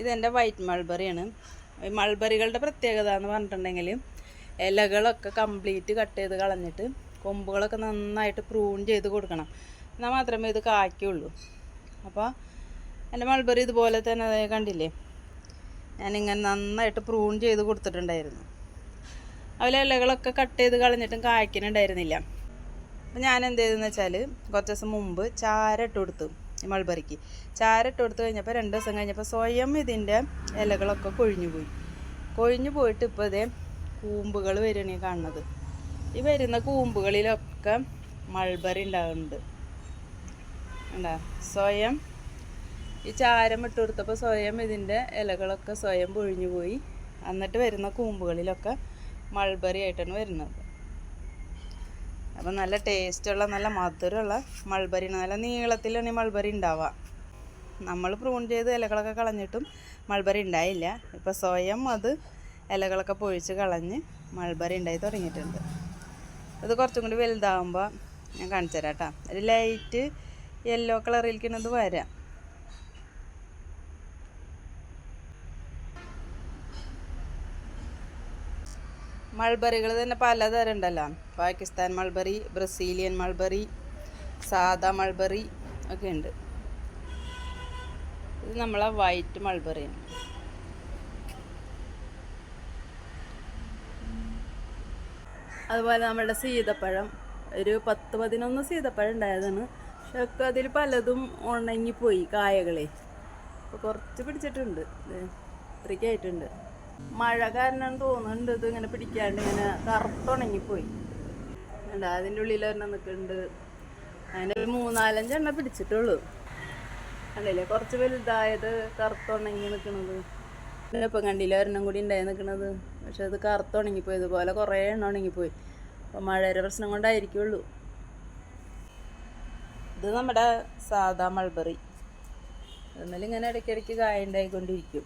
ഇതെന്റെ വൈറ്റ് മൾബറിയാണ് മൾബറികളുടെ പ്രത്യേകത എന്ന് പറഞ്ഞിട്ടുണ്ടെങ്കിൽ ഇലകളൊക്കെ കംപ്ലീറ്റ് കട്ട് ചെയ്ത് കളഞ്ഞിട്ട് കൊമ്പുകളൊക്കെ നന്നായിട്ട് പ്രൂൺ ചെയ്ത് കൊടുക്കണം. എന്നാൽ മാത്രമേ ഇത് കായ്ക്കുള്ളൂ. അപ്പോൾ എന്റെ മൾബറി ഇതുപോലെ തന്നെ കണ്ടില്ലേ? ഞാനിങ്ങനെ നന്നായിട്ട് പ്രൂൺ ചെയ്ത് കൊടുത്തിട്ടുണ്ടായിരുന്നു. അതിലെ ഇലകളൊക്കെ കട്ട് ചെയ്ത് കളഞ്ഞിട്ടും കായ്ക്കുന്നുണ്ടായിരുന്നില്ല. അപ്പം ഞാൻ എന്ത് ചെയ്തെന്ന് വെച്ചാൽ കുറച്ച് ദിവസം മുമ്പ് ചാരട്ട് കൊടുത്തു. മൾബറിക്ക് ചാര ഇട്ട് കൊടുത്തു കഴിഞ്ഞപ്പോൾ രണ്ട് ദിവസം കഴിഞ്ഞപ്പോൾ സ്വയം ഇതിന്റെ ഇലകളൊക്കെ കൊഴിഞ്ഞു പോയി. കൊഴിഞ്ഞു പോയിട്ട് ഇപ്പോൾ ഇതേ കൂമ്പുകൾ വരികയാണ് കാണുന്നത്. ഈ വരുന്ന കൂമ്പുകളിലൊക്കെ മൾബറി ഉണ്ടാകുന്നുണ്ട് ഉണ്ടാ സ്വയം ഈ ചാരം ഇട്ട് കൊടുത്തപ്പോൾ സ്വയം ഇതിന്റെ ഇലകളൊക്കെ സ്വയം പൊഴിഞ്ഞു പോയി. എന്നിട്ട് വരുന്ന കൂമ്പുകളിലൊക്കെ മൾബറി ആയിട്ടാണ് വരുന്നത്. അപ്പം നല്ല ടേസ്റ്റുള്ള നല്ല മധുരമുള്ള മൾബറി നല്ല നീളത്തിലാണ് ഈ മൾബറി ഉണ്ടാവുക. നമ്മൾ പ്രൂൺ ചെയ്ത് ഇലകളൊക്കെ കളഞ്ഞിട്ടും മൾബറി ഉണ്ടായില്ല. ഇപ്പം സ്വയം അത് ഇലകളൊക്കെ പൊഴിച്ച് കളഞ്ഞ് മൾബറി ഉണ്ടായി തുടങ്ങിയിട്ടുണ്ട്. ഇത് കുറച്ചും കൂടി വലുതാകുമ്പോൾ ഞാൻ കാണിച്ചു തരാം കേട്ടോ. ഒരു ലൈറ്റ് യെല്ലോ കളറിലിരിക്കുന്നത് വരാം. മൾബറികൾ തന്നെ പലതരം ഉണ്ടല്ലോ. പാകിസ്ഥാൻ മൾബറി ബ്രസീലിയൻ മൾബറി സാദാ മൾബറി ഒക്കെ ഉണ്ട്. ഇത് നമ്മളെ വൈറ്റ് മൾബറി. അതുപോലെ നമ്മളുടെ സീതപ്പഴം. ഒരു പത്ത് പതിനൊന്ന് സീതപ്പഴം ഉണ്ടായതാണ്. പക്ഷെ ഒക്കെ അതിൽ പലതും ഉണങ്ങിപ്പോയി കായകളെ. അപ്പോൾ കുറച്ച് പിടിച്ചിട്ടുണ്ട്. ഇത്രയ്ക്കായിട്ടുണ്ട്. മഴ കാരണം തോന്നുന്നുണ്ട് ഇത് ഇങ്ങനെ പിടിക്കാണ്ട് ഇങ്ങനെ കറുത്തുണങ്ങിപ്പോയി. അല്ല അതിന്റെ ഉള്ളിൽ ഒരെണ്ണം നിൽക്കുന്നുണ്ട്. അതിന്റെ ഒരു മൂന്നാലഞ്ചെണ്ണം പിടിച്ചിട്ടുള്ളൂ. കണ്ടില്ലേ കുറച്ച് വലുതായത് കറുത്തുണങ്ങി നിൽക്കുന്നത് ഇപ്പം കണ്ടില്ല ഒരെണ്ണം കൂടി ഉണ്ടായി നിൽക്കുന്നത് പക്ഷെ അത് കറുത്തുണങ്ങിപ്പോയി ഇതുപോലെ കുറേ എണ്ണം ഉണങ്ങിപ്പോയി. അപ്പം മഴയുടെ പ്രശ്നം കൊണ്ടായിരിക്കുള്ളൂ. ഇത് നമ്മുടെ സാധാ മൾബറി എന്നാലും ഇങ്ങനെ ഇടയ്ക്കിടയ്ക്ക് കായ ഉണ്ടായിക്കൊണ്ടിരിക്കും.